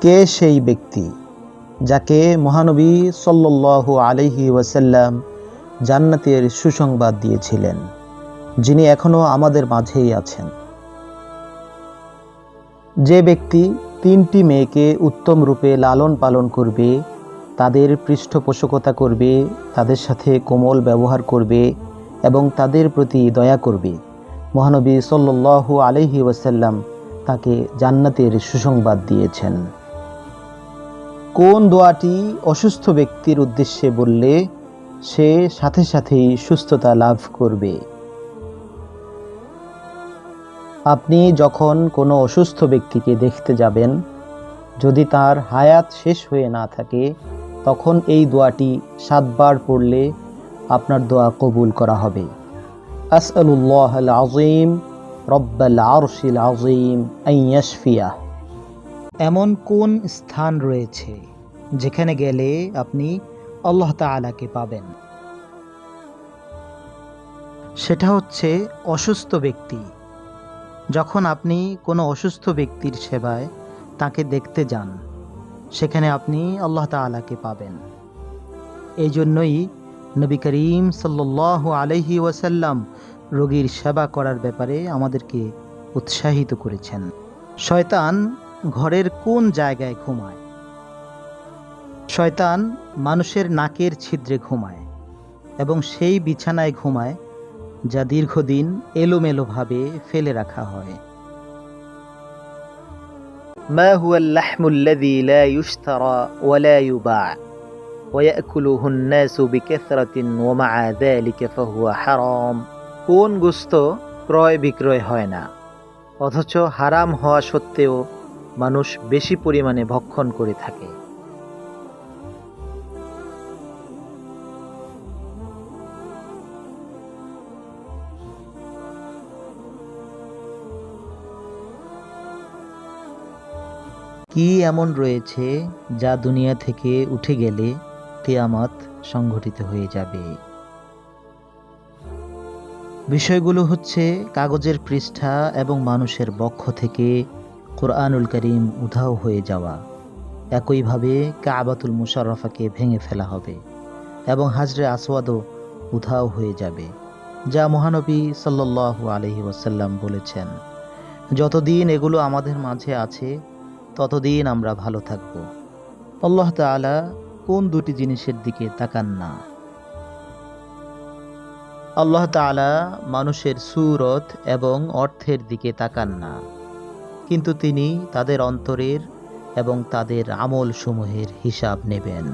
কে সেই ব্যক্তি যাকে মহানবী সাল্লাল্লাহু আলাইহি ওয়াসাল্লাম জান্নাতের সুসংবাদ দিয়েছিলেন, যিনি এখনও আমাদের মাঝেই আছেন? যে ব্যক্তি তিনটি মেয়েকে উত্তম রূপে লালন পালন করবে, তাদের পৃষ্ঠপোষকতা করবে, তাদের সাথে কোমল ব্যবহার করবে এবং তাদের প্রতি দয়া করবে, মহানবী সাল্লাল্লাহু আলাইহি ওয়াসাল্লাম তাকে জান্নাতের সুসংবাদ দিয়েছেন। কোন দোয়াটি অসুস্থ ব্যক্তির উদ্দেশ্যে বললে সে সাথে সাথেই সুস্থতা লাভ করবে? আপনি যখন কোনো অসুস্থ ব্যক্তিকে দেখতে যাবেন, যদি তার হায়াত শেষ হয়ে না থাকে, তখন এই দোয়াটি সাতবার পড়লে আপনার দোয়া কবুল করা হবে। আসআলুল্লাহ আল আজিম রব্বাল আরশিল আজিম আইয়াশফিয়া এমন কোন স্থান রয়েছে যেখানে গেলে আপনি আল্লাহ তাআলাকে পাবেন? সেটা হচ্ছে অসুস্থ ব্যক্তি। যখন আপনি কোনো অসুস্থ ব্যক্তির সেবায় তাকে দেখতে যান, সেখানে আপনি আল্লাহ তাআলাকে পাবেন। এই জন্যই নবী করিম সাল্লাল্লাহু আলাইহি ওয়াসাল্লাম রোগীর সেবা করার ব্যাপারে আমাদেরকে উৎসাহিত করেছেন। শয়তান ঘরের কোন জায়গায় ঘুমায় শয়তান মানুষের নাকের ছিদ্রে ঘুমায় এবং সেই বিছানায় ঘুমায় যা দীর্ঘদিন এলোমেলোভাবে ফেলে রাখা হয় ما هو اللحم الذي لا يشترى ولا يباع ويأكله الناس بكثرة ومع ذلك فهو حرام কোন গোস্ত ক্রয় বিক্রয় হয় না অথচ হারাম হওয়া সত্ত্বেও মানুষ বেশি পরিমাণে ভক্ষণ করে থাকে। কি এমন রয়েছে যা দুনিয়া থেকে উঠে গেলে কেয়ামত সংঘটিত হয়ে যাবে? বিষয়গুলো হচ্ছে কাগজের পৃষ্ঠা এবং মানুষের বক্ষ থেকে কোরআনুল করিম উধাও হয়ে যাওয়া। একইভাবে কাবাতুল মুশারফাকে ভেঙে ফেলা হবে এবং হাজরে আসওয়াদও উধাও হয়ে যাবে, যা মহানবী সাল্লাল্লাহু আলহি ওয়াসাল্লাম বলেছেন, যতদিন এগুলো আমাদের মাঝে আছে, ততদিন আমরা ভালো থাকব। আল্লাহ তাআলা কোন দুটি জিনিসের দিকে তাকান না। আল্লাহ তাআলা মানুষের সুরত এবং অর্থের দিকে তাকান না। কিন্তু তিনি তাদের অন্তরের এবং তাদের আমল সমূহের হিসাব নেবেন।